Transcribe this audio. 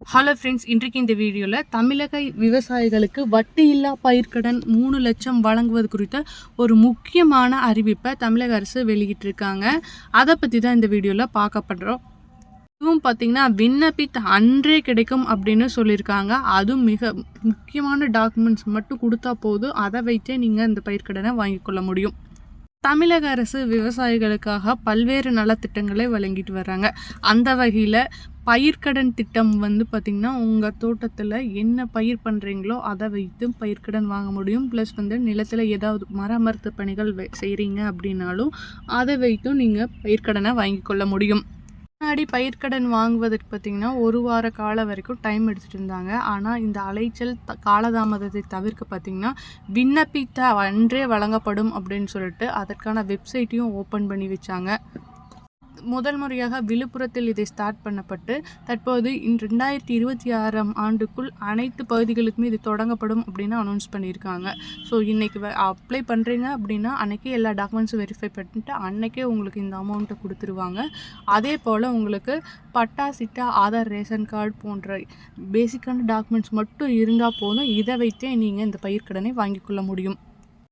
Hello friends இன்றைக்கு இந்த வீடியோவில் தமிழக விவசாயிகளுக்கு வட்டி இல்லா பயிர்க்கடன் மூணு லட்சம் வழங்குவது குறித்த ஒரு முக்கியமான அறிவிப்பை தமிழக அரசு வெளியிட்டிருக்காங்க. அதை பற்றி தான் இந்த வீடியோவில் பார்க்கப்படுறோம் இதுவும் பார்த்தீங்கன்னா விண்ணப்பித்த அன்றே கிடைக்கும் அப்படின்னு சொல்லியிருக்காங்க. அதுவும் மிக முக்கியமான டாக்குமெண்ட்ஸ் மட்டும் கொடுத்தா போதும். அதை வைத்தே நீங்கள் இந்த பயிர்க்கடனை வாங்கிக்கொள்ள முடியும். தமிழக அரசு விவசாயிகளுக்காக பல்வேறு நலத்திட்டங்களை வழங்கிட்டு வர்றாங்க. அந்த வகையில் பயிர்க்கடன் திட்டம் வந்து பார்த்திங்கன்னா உங்கள் தோட்டத்தில் என்ன பயிர் பண்ணுறீங்களோ அதை வைத்து பயிர்க்கடன் வாங்க முடியும். ப்ளஸ் வந்து நிலத்தில் ஏதாவது மராமத்து பணிகள் செய்கிறீங்க அப்படின்னாலும் அதை வைத்தும் நீங்கள் பயிர்க்கடனை வாங்கி கொள்ள முடியும். முன்னாடி பயிர்க்கடன் வாங்குவதற்கு பார்த்திங்கன்னா ஒரு வார காலம் வரைக்கும் டைம் எடுத்துகிட்டு இருந்தாங்க. ஆனால் இந்த அலைச்சல் த காலதாமதத்தை தவிர்க்க பார்த்திங்கன்னா விண்ணப்பித்த அன்றே வழங்கப்படும் அப்படின்னு சொல்லிட்டு அதற்கான வெப்சைட்டையும் ஓப்பன் பண்ணி வச்சாங்க. முதல் முறையாக விழுப்புரத்தில் இதை ஸ்டார்ட் பண்ணப்பட்டு தற்போது இன் ரெண்டாயிரத்தி இருபத்தி ஆறாம் ஆண்டுக்குள் அனைத்து பகுதிகளுக்குமே இது தொடங்கப்படும் அப்படின்னு அனௌன்ஸ் பண்ணியிருக்காங்க. ஸோ இன்றைக்கி அப்ளை பண்ணுறீங்க அப்படின்னா அன்றைக்கே எல்லா டாக்குமெண்ட்ஸும் வெரிஃபை பண்ணிட்டு அன்றைக்கே உங்களுக்கு இந்த அமௌண்ட்டை கொடுத்துருவாங்க. அதே போல் உங்களுக்கு பட்டா சிட்டா ஆதார் ரேஷன் கார்டு போன்ற பேசிக்கான டாக்குமெண்ட்ஸ் மட்டும் இருந்தால் போதும். இதை வைத்தே நீங்கள் இந்த பயிர்க்கடனை வாங்கிக்கொள்ள முடியும்.